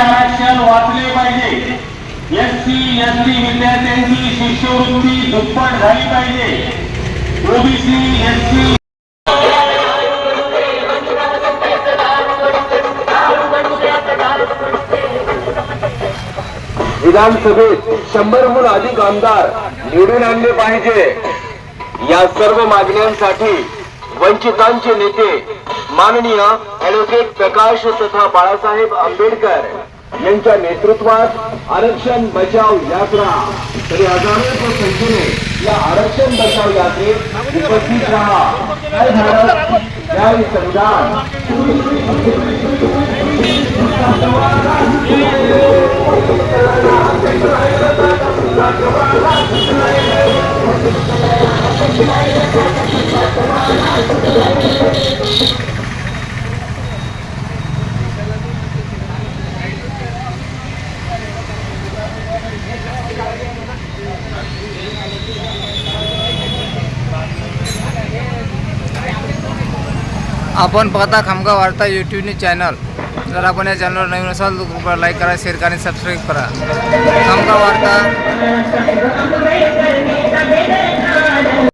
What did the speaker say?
आरक्षण वाचले पाहिजे. एस सी एस टी विद्यार्थ्यांची शिष्यवृत्ती दुप्पट झाली पाहिजे ओबीसी एस टी विधानसभेत शंभरहून अधिक आमदार निवडून आणले पाहिजे. या सर्व मागण्यांसाठी वंचितांचे नेते माननीय ऍडव्होकेट प्रकाश तथा बाळासाहेब आंबेडकर यांच्या नेतृत्वात आरक्षण बचाव यात्रा. तरी हजारो संख्येने या आरक्षण बचाव यात्रेत उपस्थित राहा. संविधान. आपण पाहता खामगाव वार्ता यूट्यूब न्यूज चॅनल. जर आपण या चॅनलवर नवीन असाल तर कृपया लाईक करा शेअर करा आणि सबस्क्राईब करा. खामगाव वार्ता.